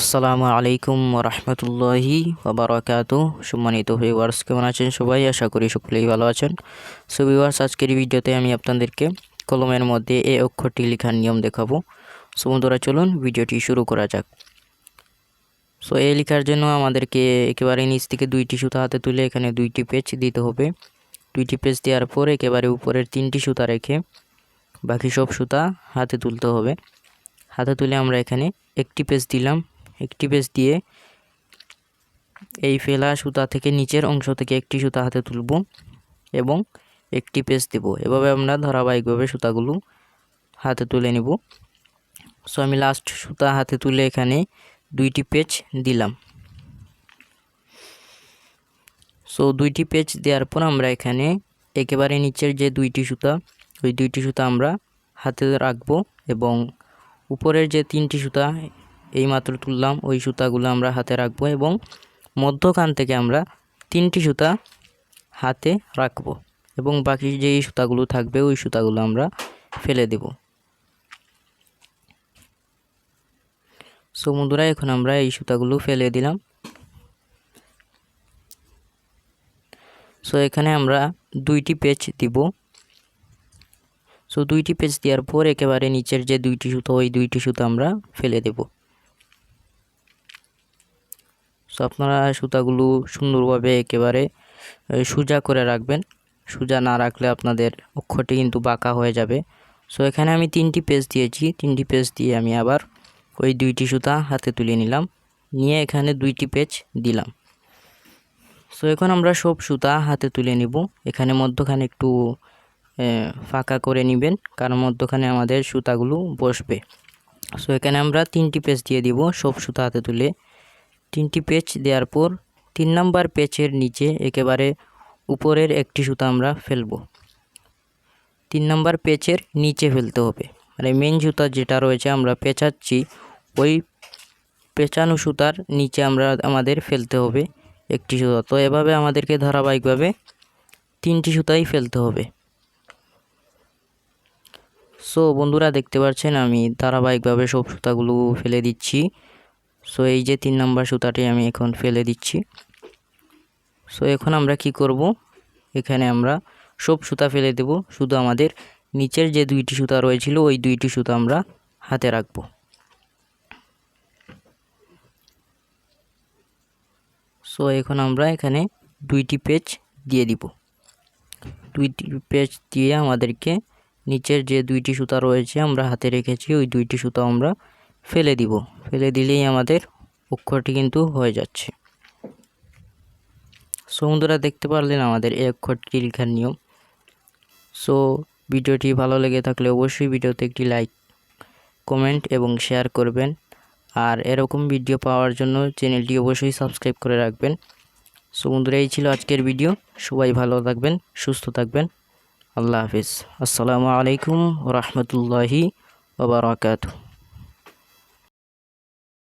আসসালামু আলাইকুম রহমতুল্লাহি বারাকাতু সম্মানিত ভিউয়ার্স কেমন আছেন সবাই? আশা করি সকলেই ভালো আছেন। সো ভিউয়ার্স আজকের ভিডিওতে আমি আপনাদেরকে কলমের মধ্যে এ অক্ষরটি লেখার নিয়ম দেখাবো। সো বন্ধুরা, চলুন ভিডিওটি শুরু করা যাক। সো এ লেখার জন্য আমাদেরকে একেবারে নিচ থেকে দুইটি সুতা হাতে তুলে এখানে দুইটি পেজ দিতে হবে। দুইটি পেজ দেওয়ার পর একেবারে উপরের তিনটি সুতা রেখে বাকি সব সুতা হাতে তুলতে হবে। হাতে তুলে আমরা এখানে একটি পেজ দিলাম। একটি পেজ দিয়ে এই ফেলা সুতা থেকে নিচের অংশ থেকে একটি সুতা হাতে তুলব এবং একটি পেজ দেব। এভাবে আমরা ধারাবাহিকভাবে সুতাগুলো হাতে তুলে নেব। সো আমি লাস্ট সুতা হাতে তুলে এখানে দুইটি পেজ দিলাম। সো দুইটি পেজ দেওয়ার পর আমরা এখানে একেবারে নিচের যে দুইটি সুতা, ওই দুইটি সুতা আমরা হাতে রাখব এবং উপরের যে তিনটি সুতা এই মাত্র তুললাম, ওই সুতাগুলো আমরা হাতে রাখব এবং মধ্যখান থেকে আমরা তিনটি সুতা হাতে রাখব এবং বাকি যেই সুতাগুলো থাকবে, ওই সুতাগুলো আমরা ফেলে দেব। সমুদ্রা এখন আমরা এই সুতাগুলো ফেলে দিলাম। সো এখানে আমরা দুইটি পেজ দিব। সো দুইটি পেজ দেওয়ার পর একেবারে নিচের যে দুইটি সুতো, ওই দুইটি সুতো আমরা ফেলে দেব। সো আপনারা সুতাগুলো সুন্দরভাবে একেবারে সোজা করে রাখবেন। সোজা না রাখলে আপনাদের অক্ষরটি কিন্তু বাঁকা হয়ে যাবে। সো এখানে আমি তিনটি পেজ দিয়েছি। তিনটি পেজ দিয়ে আমি আবার ওই দুইটি সুতা হাতে তুলে নিলাম। নিয়ে এখানে দুইটি পেজ দিলাম। সো এখন আমরা সব সুতা হাতে তুলে নিব। এখানে মধ্যখানে একটু ফাঁকা করে নেবেন, কারণ মধ্যখানে আমাদের সুতাগুলো বসবে। সো এখানে আমরা তিনটি পেজ দিয়ে দিব সব সুতা হাতে তুলে। তিনটি পেজ দেওয়ার পর তিন নাম্বার পেজের নিচে একেবারে উপরের একটি সুতা আমরা ফেলব। তিন নম্বর পেজের নিচে ফেলতে হবে। মানে মেন সুতা যেটা রয়েছে আমরা পেঁচাচ্ছি, ওই পেঁচানো সুতার নিচে আমরা আমাদের ফেলতে হবে একটি সুতা। তো এভাবে আমাদেরকে ধারাবাহিকভাবে তিনটি সুতাই ফেলতে হবে। সো বন্ধুরা দেখতে পাচ্ছেন আমি ধারাবাহিকভাবে সব সুতাগুলো ফেলে দিচ্ছি। সো এই যে তিন নাম্বার সুতাটি আমি এখন ফেলে দিচ্ছি। সো এখন আমরা কি করব? এখানে আমরা সব সুতা ফেলে দেব। শুধু আমাদের নিচের যে দুইটি সুতা রয়েছিল, ওই দুইটি সুতা আমরা হাতে রাখব। সো এখন আমরা এখানে দুইটি পেজ দিয়ে দিব। দুইটি পেজ দিয়ে আমাদেরকে নিচের যে দুইটি সুতা রয়েছে, আমরা হাতে রেখেছি। ওই দুইটি সুতা আমরা ফেলে দিব। ফেলে দিলেই আমাদের অক্ষরটি কিন্তু হয়ে যাচ্ছে। সমুদ্রা দেখতে পারলেন আমাদের এই অক্ষরটি লেখার নিয়ম। সো ভিডিওটি ভালো লেগে থাকলে অবশ্যই ভিডিওতে একটি লাইক, কমেন্ট এবং শেয়ার করবেন। আর এরকম ভিডিও পাওয়ার জন্য চ্যানেলটি অবশ্যই সাবস্ক্রাইব করে রাখবেন। সমুদ্রে এই ছিল আজকের ভিডিও। সবাই ভালো থাকবেন, সুস্থ থাকবেন। আল্লাহ হাফিজ। আসসালামু আলাইকুম রহমতুল্লাহি ওবরাকাতু